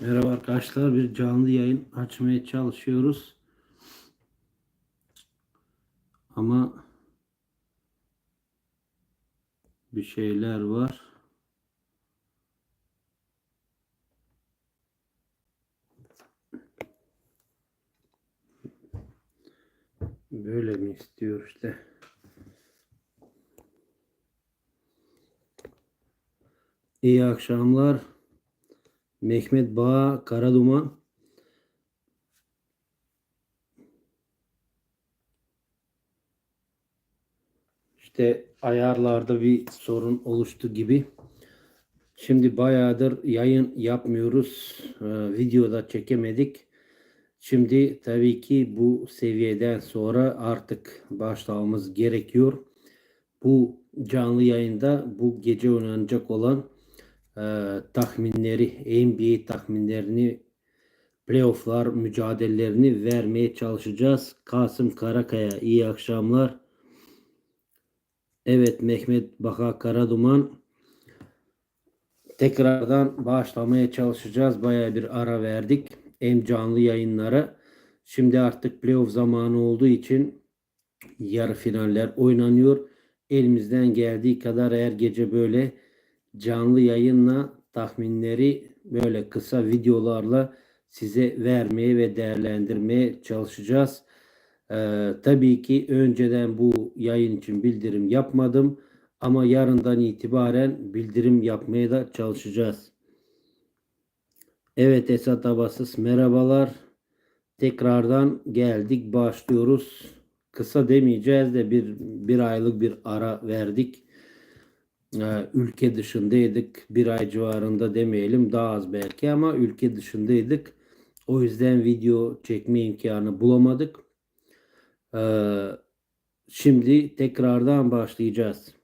Merhaba arkadaşlar. Bir canlı yayın açmaya çalışıyoruz. Ama bir şeyler var. Böyle mi istiyor işte. İyi akşamlar. Mehmet Bağ Karaduman. İşte ayarlarda bir sorun oluştu gibi. Şimdi bayağıdır yayın yapmıyoruz. Ee, videoda çekemedik. Şimdi tabii ki bu seviyeden sonra artık başlamamız gerekiyor. Bu canlı yayında bu gece oynanacak olan e, tahminleri, NBA tahminlerini, playofflar mücadelelerini vermeye çalışacağız. Kasım Karakaya iyi akşamlar. Evet Mehmet Baka Karaduman tekrardan başlamaya çalışacağız. Baya bir ara verdik. Hem canlı yayınlara. Şimdi artık playoff zamanı olduğu için yarı finaller oynanıyor. Elimizden geldiği kadar her gece böyle canlı yayınla tahminleri böyle kısa videolarla size vermeye ve değerlendirmeye çalışacağız. Ee, tabii ki önceden bu yayın için bildirim yapmadım ama yarından itibaren bildirim yapmaya da çalışacağız. Evet Esat Abasız merhabalar. Tekrardan geldik başlıyoruz. Kısa demeyeceğiz de bir, bir aylık bir ara verdik. Ee, ülke dışındaydık. Bir ay civarında demeyelim daha az belki ama ülke dışındaydık. O yüzden video çekme imkanı bulamadık. Ee, şimdi tekrardan başlayacağız.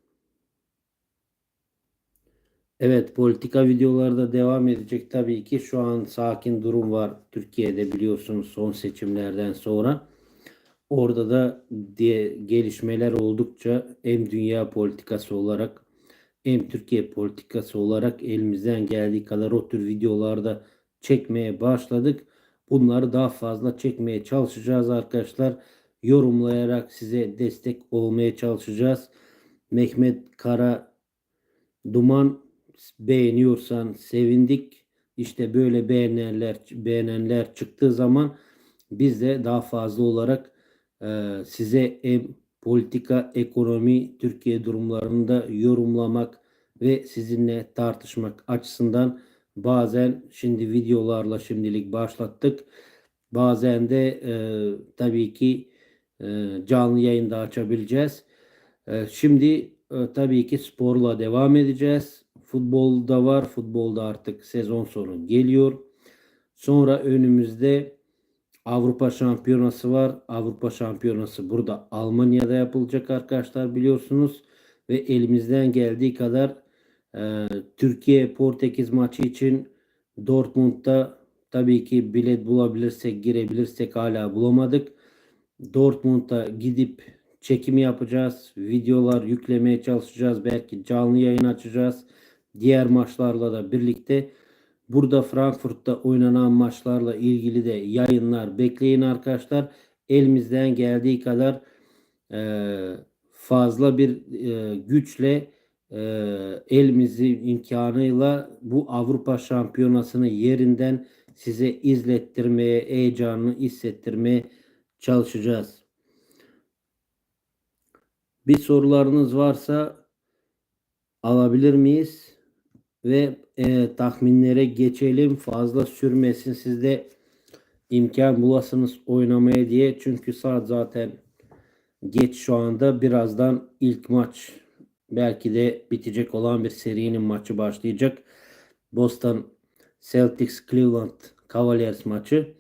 Evet politika videoları da devam edecek tabii ki. Şu an sakin durum var Türkiye'de biliyorsunuz son seçimlerden sonra. Orada da diye gelişmeler oldukça hem dünya politikası olarak hem Türkiye politikası olarak elimizden geldiği kadar o tür videolarda çekmeye başladık. Bunları daha fazla çekmeye çalışacağız arkadaşlar. Yorumlayarak size destek olmaya çalışacağız. Mehmet Kara Duman beğeniyorsan sevindik. İşte böyle beğenenler beğenenler çıktığı zaman biz de daha fazla olarak e, size hem politika, ekonomi, Türkiye durumlarında yorumlamak ve sizinle tartışmak açısından bazen şimdi videolarla şimdilik başlattık. Bazen de e, tabii ki e, canlı yayında açabileceğiz. E, şimdi e, tabii ki sporla devam edeceğiz. Futbolda var. Futbolda artık sezon sonu geliyor. Sonra önümüzde Avrupa Şampiyonası var. Avrupa Şampiyonası burada Almanya'da yapılacak arkadaşlar biliyorsunuz. Ve elimizden geldiği kadar e, Türkiye Portekiz maçı için Dortmund'da tabii ki bilet bulabilirsek girebilirsek hala bulamadık. Dortmund'a gidip çekimi yapacağız. Videolar yüklemeye çalışacağız. Belki canlı yayın açacağız. Diğer maçlarla da birlikte Burada Frankfurt'ta oynanan maçlarla ilgili de yayınlar bekleyin arkadaşlar. Elimizden geldiği kadar e, fazla bir e, güçle e, elimizin imkanıyla bu Avrupa Şampiyonası'nı yerinden size izlettirmeye, heyecanını hissettirmeye çalışacağız. Bir sorularınız varsa alabilir miyiz? Ve e, tahminlere geçelim. Fazla sürmesin sizde imkan bulasınız oynamaya diye. Çünkü saat zaten geç şu anda. Birazdan ilk maç belki de bitecek olan bir serinin maçı başlayacak. Boston Celtics Cleveland Cavaliers maçı.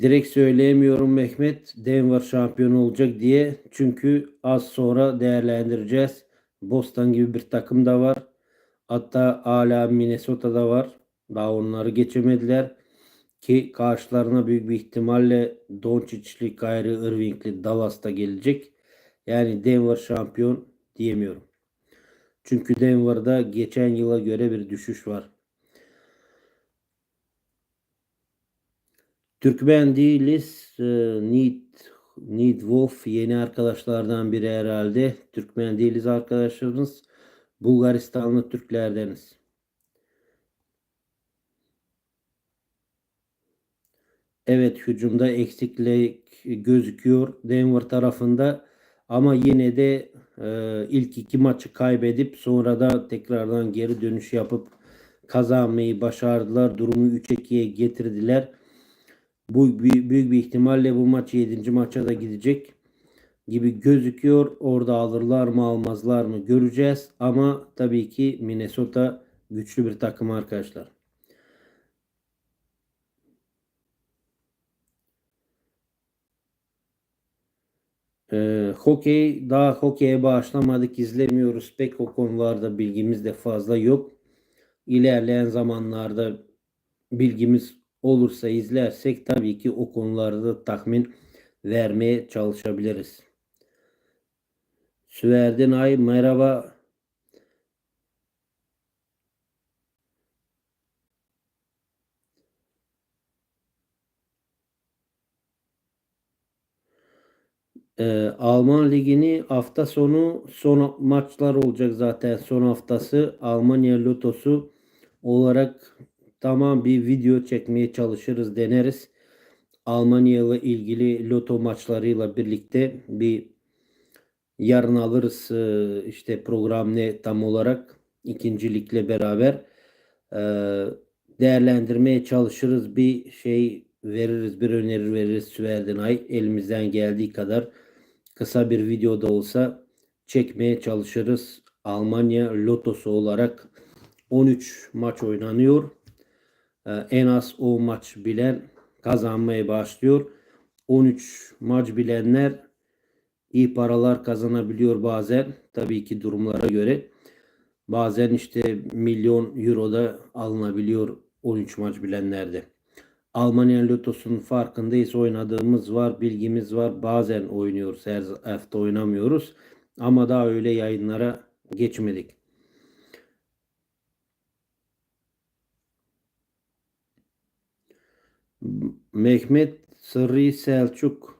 Direkt söyleyemiyorum Mehmet Denver şampiyon olacak diye. Çünkü az sonra değerlendireceğiz. Boston gibi bir takım da var. Hatta hala Minnesota'da var. Daha onları geçemediler. Ki karşılarına büyük bir ihtimalle Doncic'li, Kyrie Irving'li Dallas'ta gelecek. Yani Denver şampiyon diyemiyorum. Çünkü Denver'da geçen yıla göre bir düşüş var. Türkmen değiliz. Ee, Need, Need Wolf yeni arkadaşlardan biri herhalde. Türkmen değiliz arkadaşlarımız. Bulgaristanlı Türklerdeniz. Evet hücumda eksiklik gözüküyor Denver tarafında ama yine de e, ilk iki maçı kaybedip sonra da tekrardan geri dönüş yapıp kazanmayı başardılar. Durumu 3-2'ye getirdiler. Bu büyük, bir ihtimalle bu maç 7. maça da gidecek gibi gözüküyor. Orada alırlar mı almazlar mı göreceğiz. Ama tabii ki Minnesota güçlü bir takım arkadaşlar. Ee, hokey daha hokeye başlamadık izlemiyoruz pek o konularda bilgimiz de fazla yok. İlerleyen zamanlarda bilgimiz olursa izlersek tabii ki o konularda tahmin vermeye çalışabiliriz. Süverdin Ay merhaba. Ee, Alman Ligi'ni hafta sonu son maçlar olacak zaten son haftası Almanya Lotosu olarak tamam bir video çekmeye çalışırız deneriz. Almanya ile ilgili loto maçlarıyla birlikte bir yarın alırız e, işte program ne tam olarak ikincilikle beraber e, değerlendirmeye çalışırız bir şey veririz bir öneri veririz Süverdin Ay elimizden geldiği kadar kısa bir videoda olsa çekmeye çalışırız. Almanya lotosu olarak 13 maç oynanıyor. Ee, en az o maç bilen kazanmaya başlıyor. 13 maç bilenler iyi paralar kazanabiliyor bazen. Tabii ki durumlara göre. Bazen işte milyon euro da alınabiliyor 13 maç bilenlerde. Almanya Lotosu'nun farkındayız. Oynadığımız var, bilgimiz var. Bazen oynuyoruz, her hafta oynamıyoruz. Ama daha öyle yayınlara geçmedik. Mehmet Sırrı Selçuk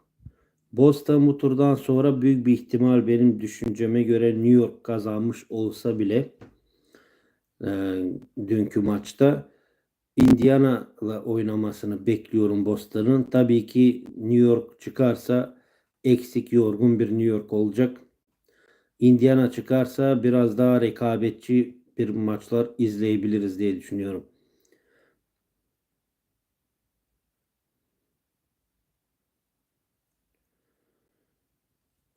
Boston bu turdan sonra büyük bir ihtimal benim düşünceme göre New York kazanmış olsa bile e, dünkü maçta Indiana'la oynamasını bekliyorum Boston'ın. Tabii ki New York çıkarsa eksik yorgun bir New York olacak. Indiana çıkarsa biraz daha rekabetçi bir maçlar izleyebiliriz diye düşünüyorum.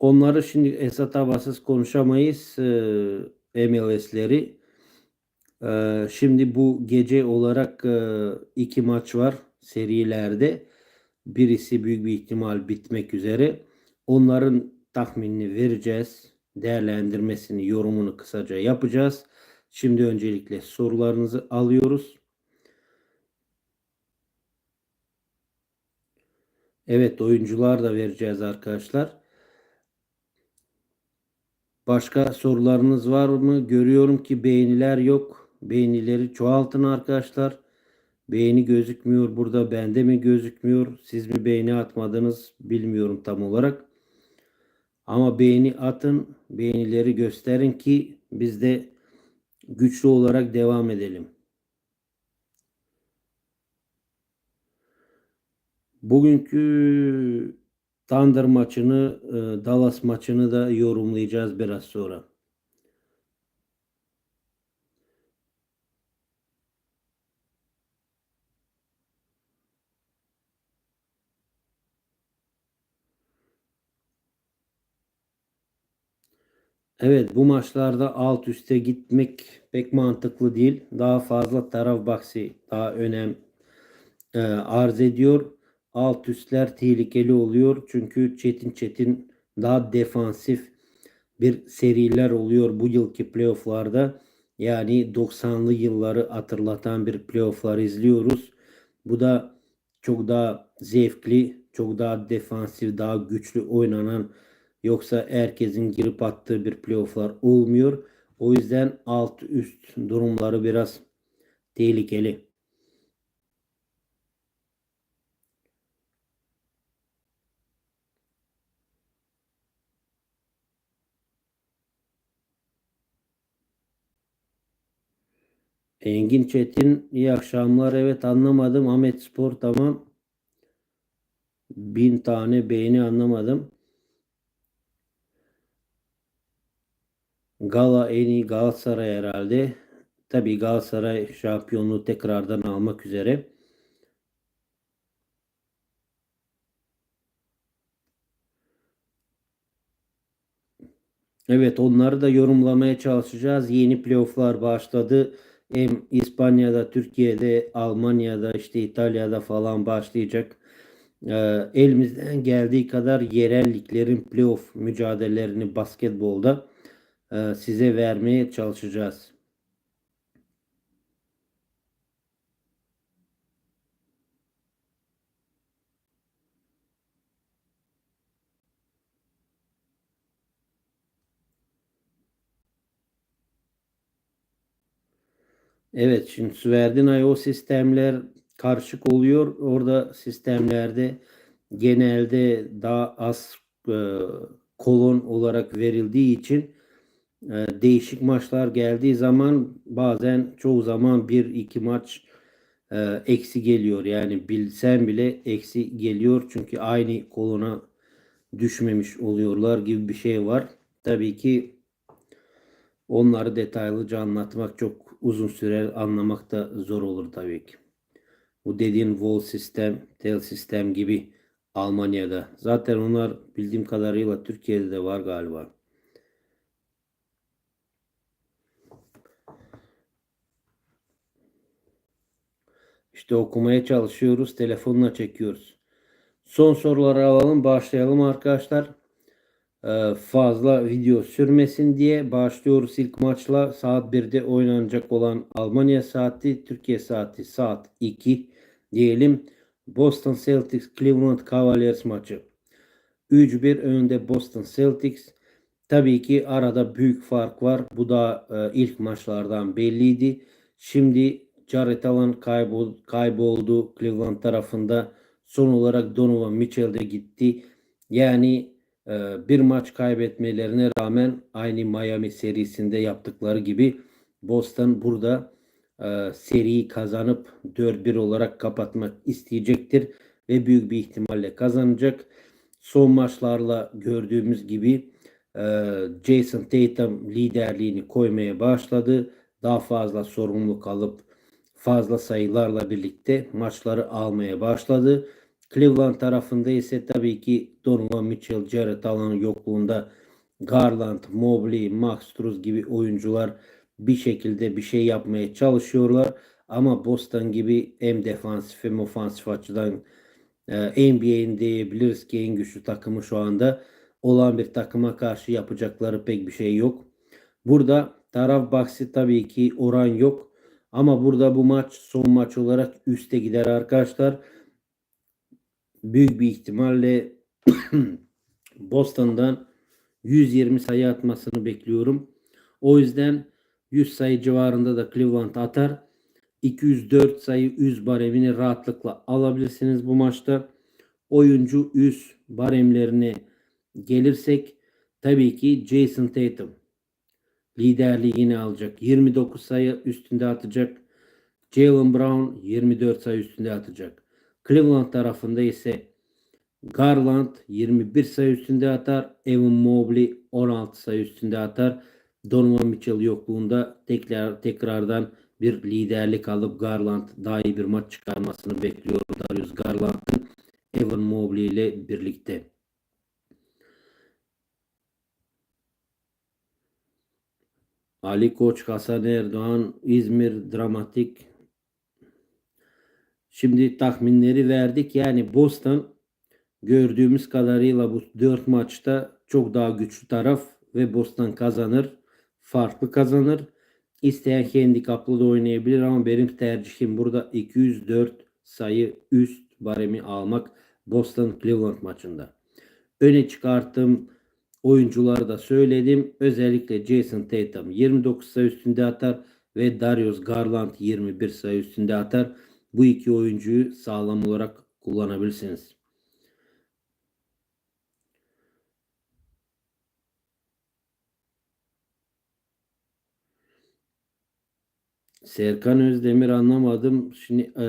Onları şimdi Esat havasız konuşamayız. E, MLS'leri. Ee, şimdi bu gece olarak e, iki maç var serilerde. Birisi büyük bir ihtimal bitmek üzere. Onların tahminini vereceğiz. Değerlendirmesini, yorumunu kısaca yapacağız. Şimdi öncelikle sorularınızı alıyoruz. Evet oyuncular da vereceğiz arkadaşlar. Başka sorularınız var mı? Görüyorum ki beğeniler yok. Beğenileri çoğaltın arkadaşlar. Beğeni gözükmüyor burada. Bende mi gözükmüyor? Siz mi beğeni atmadınız? Bilmiyorum tam olarak. Ama beğeni atın. Beğenileri gösterin ki biz de güçlü olarak devam edelim. Bugünkü Thunder maçını, e, Dallas maçını da yorumlayacağız biraz sonra. Evet bu maçlarda alt üste gitmek pek mantıklı değil. Daha fazla taraf baksi daha önem e, arz ediyor. Alt üstler tehlikeli oluyor. Çünkü çetin çetin daha defansif bir seriler oluyor bu yılki playofflarda. Yani 90'lı yılları hatırlatan bir playofflar izliyoruz. Bu da çok daha zevkli, çok daha defansif, daha güçlü oynanan Yoksa herkesin girip attığı bir playofflar olmuyor. O yüzden alt üst durumları biraz tehlikeli. Engin Çetin iyi akşamlar. Evet anlamadım. Ahmet Spor tamam. Bin tane beğeni anlamadım. Gala en iyi Galatasaray herhalde. Tabii Galatasaray şampiyonluğu tekrardan almak üzere. Evet onları da yorumlamaya çalışacağız. Yeni playofflar başladı. Hem İspanya'da, Türkiye'de, Almanya'da, işte İtalya'da falan başlayacak. Ee, elimizden geldiği kadar yerel liglerin playoff mücadelelerini basketbolda e, size vermeye çalışacağız. Evet şimdi Swerdin IO sistemler karışık oluyor. Orada sistemlerde genelde daha az e, kolon olarak verildiği için e, değişik maçlar geldiği zaman bazen çoğu zaman bir iki maç e, eksi geliyor. Yani bilsen bile eksi geliyor. Çünkü aynı kolona düşmemiş oluyorlar gibi bir şey var. Tabii ki onları detaylıca anlatmak çok uzun sürer. Anlamak da zor olur tabii ki. Bu dediğin wall sistem, tel sistem gibi Almanya'da. Zaten onlar bildiğim kadarıyla Türkiye'de de var galiba. İşte okumaya çalışıyoruz. Telefonla çekiyoruz. Son soruları alalım. Başlayalım arkadaşlar. Ee, fazla video sürmesin diye başlıyoruz ilk maçla. Saat 1'de oynanacak olan Almanya saati, Türkiye saati saat 2 diyelim. Boston Celtics Cleveland Cavaliers maçı. 3-1 önde Boston Celtics. Tabii ki arada büyük fark var. Bu da e, ilk maçlardan belliydi. Şimdi Jared Allen kaybol, kayboldu Cleveland tarafında. Son olarak Donovan Mitchell de gitti. Yani e, bir maç kaybetmelerine rağmen aynı Miami serisinde yaptıkları gibi Boston burada e, seriyi kazanıp 4-1 olarak kapatmak isteyecektir ve büyük bir ihtimalle kazanacak. Son maçlarla gördüğümüz gibi e, Jason Tatum liderliğini koymaya başladı. Daha fazla sorumluluk alıp fazla sayılarla birlikte maçları almaya başladı. Cleveland tarafında ise tabii ki Donovan Mitchell, Jared Allen yokluğunda Garland, Mobley, Max Struz gibi oyuncular bir şekilde bir şey yapmaya çalışıyorlar. Ama Boston gibi hem defansif hem ofansif açıdan e, NBA'in diyebiliriz ki en güçlü takımı şu anda olan bir takıma karşı yapacakları pek bir şey yok. Burada taraf bahsi tabii ki oran yok. Ama burada bu maç son maç olarak üste gider arkadaşlar. Büyük bir ihtimalle Boston'dan 120 sayı atmasını bekliyorum. O yüzden 100 sayı civarında da Cleveland atar. 204 sayı 100 baremini rahatlıkla alabilirsiniz bu maçta. Oyuncu 100 baremlerine gelirsek tabii ki Jason Tatum liderliği yine alacak. 29 sayı üstünde atacak. Jalen Brown 24 sayı üstünde atacak. Cleveland tarafında ise Garland 21 sayı üstünde atar. Evan Mobley 16 sayı üstünde atar. Donovan Mitchell yokluğunda tekrar tekrardan bir liderlik alıp Garland daha iyi bir maç çıkarmasını bekliyor Darius Garland'ın Evan Mobley ile birlikte. Ali Koç, Hasan Erdoğan, İzmir dramatik. Şimdi tahminleri verdik. Yani Boston gördüğümüz kadarıyla bu 4 maçta çok daha güçlü taraf ve Boston kazanır. Farklı kazanır. İsteyen handikaplı da oynayabilir ama benim tercihim burada 204 sayı üst baremi almak Boston Cleveland maçında. Öne çıkarttığım oyuncuları da söyledim. Özellikle Jason Tatum 29 sayı üstünde atar ve Darius Garland 21 sayı üstünde atar. Bu iki oyuncuyu sağlam olarak kullanabilirsiniz. Serkan Özdemir anlamadım. Şimdi e,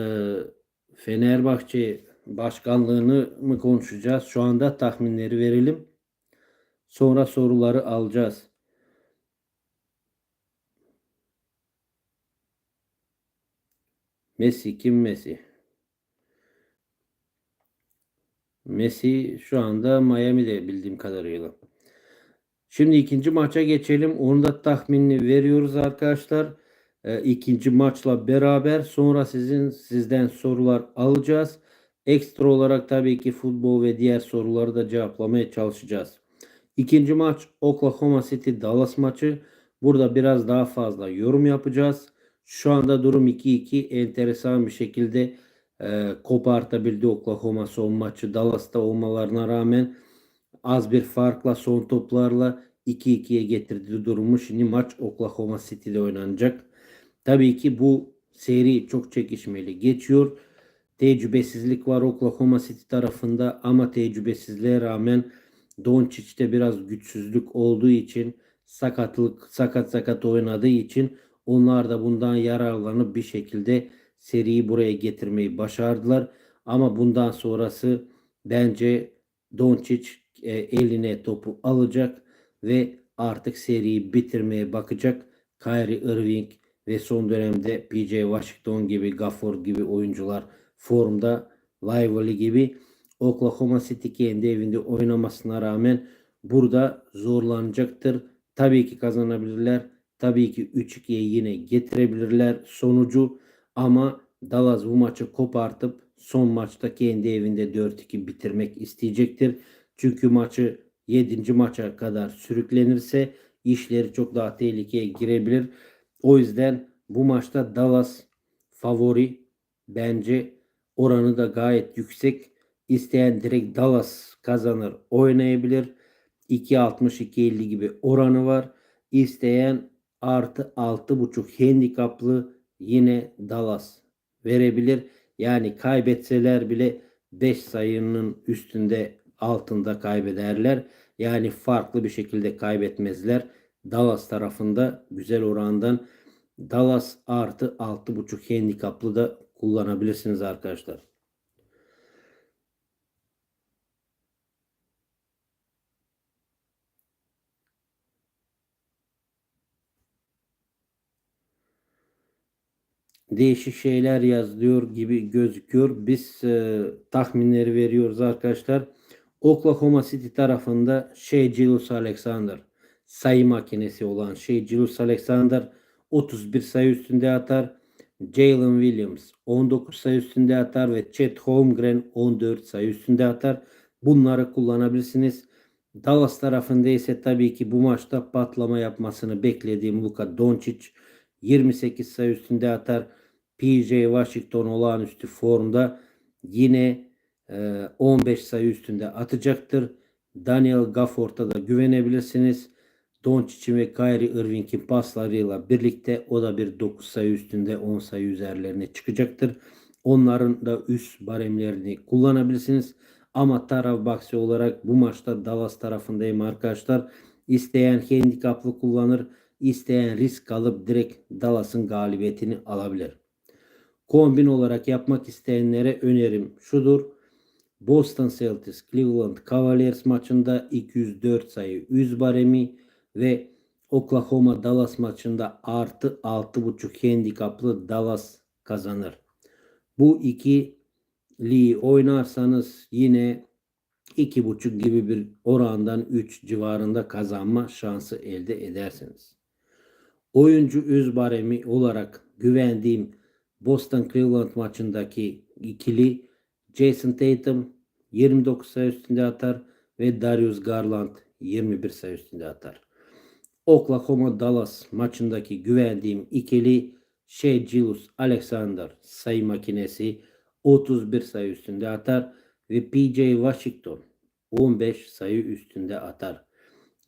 Fenerbahçe başkanlığını mı konuşacağız? Şu anda tahminleri verelim. Sonra soruları alacağız. Messi kim Messi? Messi şu anda Miami'de bildiğim kadarıyla. Şimdi ikinci maça geçelim. Onu da tahminini veriyoruz arkadaşlar. E, ikinci maçla beraber sonra sizin sizden sorular alacağız. Ekstra olarak tabii ki futbol ve diğer soruları da cevaplamaya çalışacağız. İkinci maç Oklahoma City Dallas maçı. Burada biraz daha fazla yorum yapacağız. Şu anda durum 2-2 enteresan bir şekilde e, kopartabildi Oklahoma son maçı. Dallas'ta olmalarına rağmen az bir farkla son toplarla 2-2'ye getirdi durumu. Şimdi maç Oklahoma City'de oynanacak. Tabii ki bu seri çok çekişmeli geçiyor. Tecrübesizlik var Oklahoma City tarafında ama tecrübesizliğe rağmen Doncic'te biraz güçsüzlük olduğu için sakatlık sakat sakat oynadığı için onlar da bundan yararlanıp bir şekilde seriyi buraya getirmeyi başardılar. Ama bundan sonrası bence Doncic e, eline topu alacak ve artık seriyi bitirmeye bakacak. Kyrie Irving ve son dönemde PJ Washington gibi, Gafford gibi oyuncular formda, Lively gibi Oklahoma City kendi evinde oynamasına rağmen burada zorlanacaktır. Tabii ki kazanabilirler. Tabii ki 3-2'ye yine getirebilirler sonucu ama Dallas bu maçı kopartıp son maçta kendi evinde 4-2 bitirmek isteyecektir. Çünkü maçı 7. maça kadar sürüklenirse işleri çok daha tehlikeye girebilir. O yüzden bu maçta Dallas favori bence oranı da gayet yüksek. İsteyen direkt Dallas kazanır oynayabilir. 2.60-2.50 gibi oranı var. İsteyen artı 6.5 handikaplı yine Dallas verebilir. Yani kaybetseler bile 5 sayının üstünde altında kaybederler. Yani farklı bir şekilde kaybetmezler. Dallas tarafında güzel orandan Dallas artı 6.5 handikaplı da kullanabilirsiniz arkadaşlar. Değişik şeyler yazılıyor gibi gözüküyor. Biz e, tahminleri veriyoruz arkadaşlar. Oklahoma City tarafında Shea Gilus Alexander sayı makinesi olan Shea Gilus Alexander 31 sayı üstünde atar. Jalen Williams 19 sayı üstünde atar ve Chet Holmgren 14 sayı üstünde atar. Bunları kullanabilirsiniz. Dallas tarafında ise tabii ki bu maçta patlama yapmasını beklediğim Luka Doncic 28 sayı üstünde atar. PJ Washington olağanüstü formda yine 15 e, sayı üstünde atacaktır. Daniel Gafford'a da güvenebilirsiniz. Doncic'in ve Kyrie Irving'in paslarıyla birlikte o da bir 9 sayı üstünde 10 sayı üzerlerine çıkacaktır. Onların da üst baremlerini kullanabilirsiniz. Ama taraf baksi olarak bu maçta Dallas tarafındayım arkadaşlar. İsteyen handikaplı kullanır. isteyen risk alıp direkt Dallas'ın galibiyetini alabilir. Kombin olarak yapmak isteyenlere önerim şudur. Boston Celtics Cleveland Cavaliers maçında 204 sayı 100 baremi ve Oklahoma Dallas maçında artı 6.5 handikaplı Dallas kazanır. Bu iki li oynarsanız yine 2.5 gibi bir orandan 3 civarında kazanma şansı elde edersiniz. Oyuncu üz baremi olarak güvendiğim Boston Cleveland maçındaki ikili Jason Tatum 29 sayı üstünde atar ve Darius Garland 21 sayı üstünde atar. Oklahoma Dallas maçındaki güvendiğim ikili Shea Gilus Alexander sayı makinesi 31 sayı üstünde atar ve PJ Washington 15 sayı üstünde atar.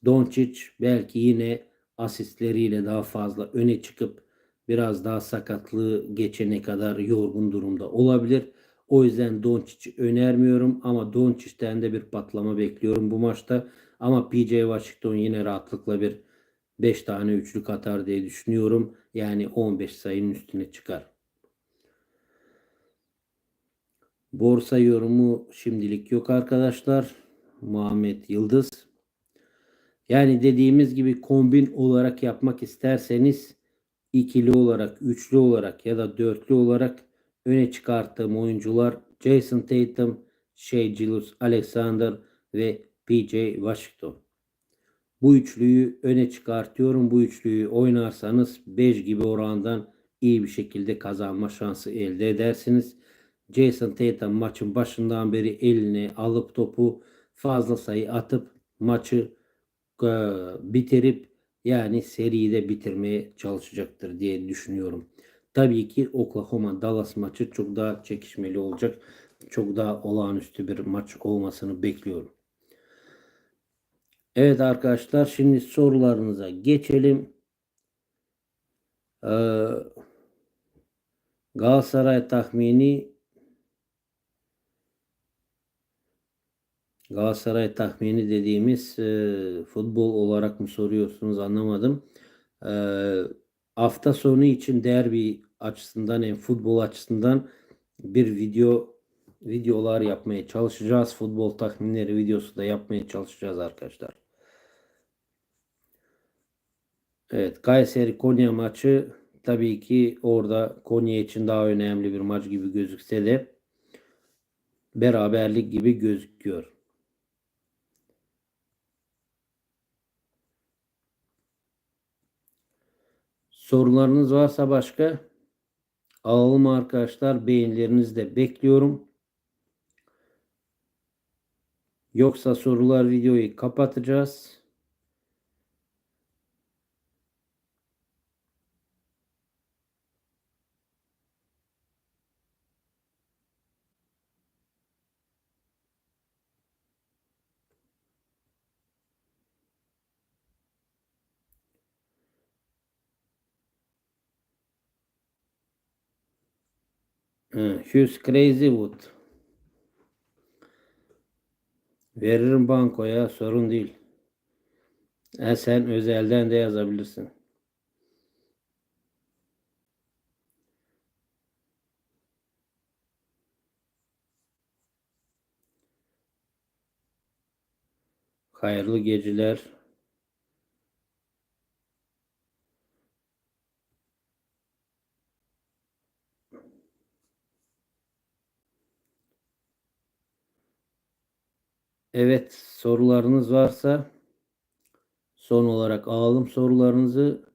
Doncic belki yine asistleriyle daha fazla öne çıkıp biraz daha sakatlığı geçene kadar yorgun durumda olabilir. O yüzden Doncic'i önermiyorum ama Doncic'ten de bir patlama bekliyorum bu maçta. Ama PJ Washington yine rahatlıkla bir 5 tane üçlük atar diye düşünüyorum. Yani 15 sayının üstüne çıkar. Borsa yorumu şimdilik yok arkadaşlar. Muhammed Yıldız. Yani dediğimiz gibi kombin olarak yapmak isterseniz ikili olarak, üçlü olarak ya da dörtlü olarak öne çıkarttığım oyuncular Jason Tatum, Shea Gilgeous Alexander ve PJ Washington. Bu üçlüyü öne çıkartıyorum. Bu üçlüyü oynarsanız 5 gibi orandan iyi bir şekilde kazanma şansı elde edersiniz. Jason Tatum maçın başından beri eline alıp topu fazla sayı atıp maçı e, bitirip yani seriyi de bitirmeye çalışacaktır diye düşünüyorum. Tabii ki Oklahoma Dallas maçı çok daha çekişmeli olacak. Çok daha olağanüstü bir maç olmasını bekliyorum. Evet arkadaşlar şimdi sorularınıza geçelim. Ee, Galatasaray tahmini Galatasaray tahmini dediğimiz e, futbol olarak mı soruyorsunuz anlamadım. E, hafta sonu için derbi açısından hem futbol açısından bir video videolar yapmaya çalışacağız. Futbol tahminleri videosu da yapmaya çalışacağız arkadaşlar. Evet Kayseri Konya maçı tabii ki orada Konya için daha önemli bir maç gibi gözükse de beraberlik gibi gözüküyor. Sorularınız varsa başka alalım arkadaşlar. Beğenilerinizi de bekliyorum. Yoksa sorular videoyu kapatacağız. Hughes Crazywood. Veririm bankoya sorun değil. E sen özelden de yazabilirsin. Hayırlı geceler. Evet sorularınız varsa son olarak alalım sorularınızı.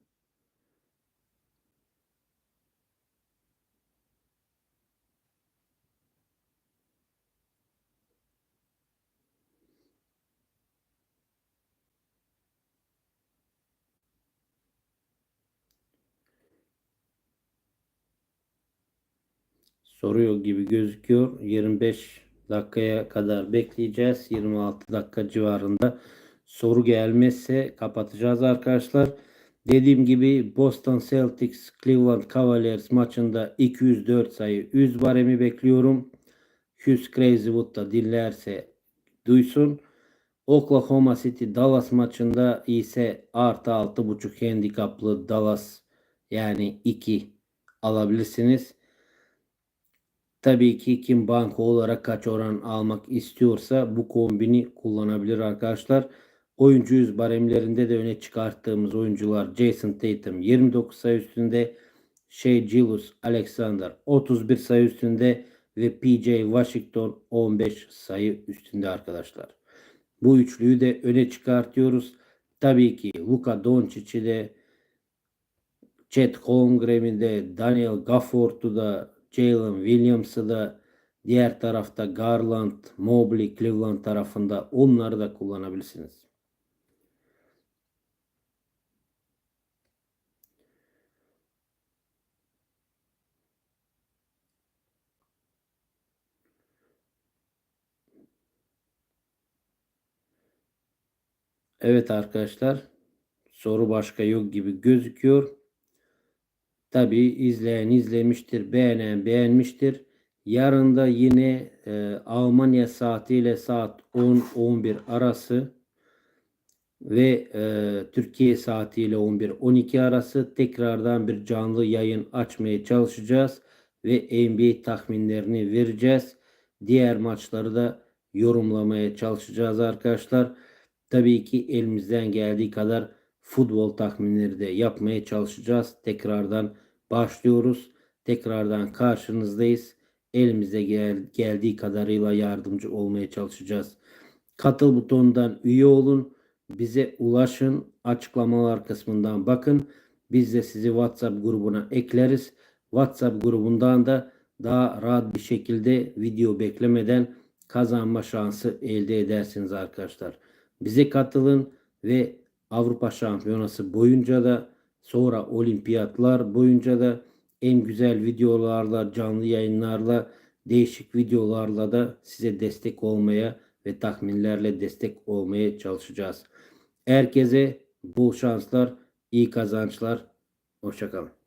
Soruyor gibi gözüküyor. 25 dakikaya kadar bekleyeceğiz. 26 dakika civarında soru gelmezse kapatacağız arkadaşlar. Dediğim gibi Boston Celtics Cleveland Cavaliers maçında 204 sayı 100 baremi bekliyorum. Hughes Crazywood da dinlerse duysun. Oklahoma City Dallas maçında ise artı 6.5 handikaplı Dallas yani 2 alabilirsiniz. Tabii ki kim banko olarak kaç oran almak istiyorsa bu kombini kullanabilir arkadaşlar. Oyuncu yüz baremlerinde de öne çıkarttığımız oyuncular Jason Tatum 29 sayı üstünde, Shea Gilgeous Alexander 31 sayı üstünde ve PJ Washington 15 sayı üstünde arkadaşlar. Bu üçlüyü de öne çıkartıyoruz. Tabii ki Luka Doncic'i de Chet Holmgren'i de Daniel Gafford'u da Jalen Williams'ı da diğer tarafta Garland, Mobley, Cleveland tarafında onları da kullanabilirsiniz. Evet arkadaşlar soru başka yok gibi gözüküyor. Tabi izleyen izlemiştir, beğenen beğenmiştir. Yarın da yine e, Almanya saatiyle saat 10-11 arası ve e, Türkiye saatiyle 11-12 arası tekrardan bir canlı yayın açmaya çalışacağız ve NBA tahminlerini vereceğiz. Diğer maçları da yorumlamaya çalışacağız arkadaşlar. Tabii ki elimizden geldiği kadar futbol tahminleri de yapmaya çalışacağız. Tekrardan başlıyoruz. Tekrardan karşınızdayız. Elimize gel, geldiği kadarıyla yardımcı olmaya çalışacağız. Katıl butonundan üye olun. Bize ulaşın. Açıklamalar kısmından bakın. Biz de sizi WhatsApp grubuna ekleriz. WhatsApp grubundan da daha rahat bir şekilde video beklemeden kazanma şansı elde edersiniz arkadaşlar. Bize katılın ve Avrupa Şampiyonası boyunca da sonra olimpiyatlar boyunca da en güzel videolarla, canlı yayınlarla, değişik videolarla da size destek olmaya ve tahminlerle destek olmaya çalışacağız. Herkese bol şanslar, iyi kazançlar. Hoşçakalın.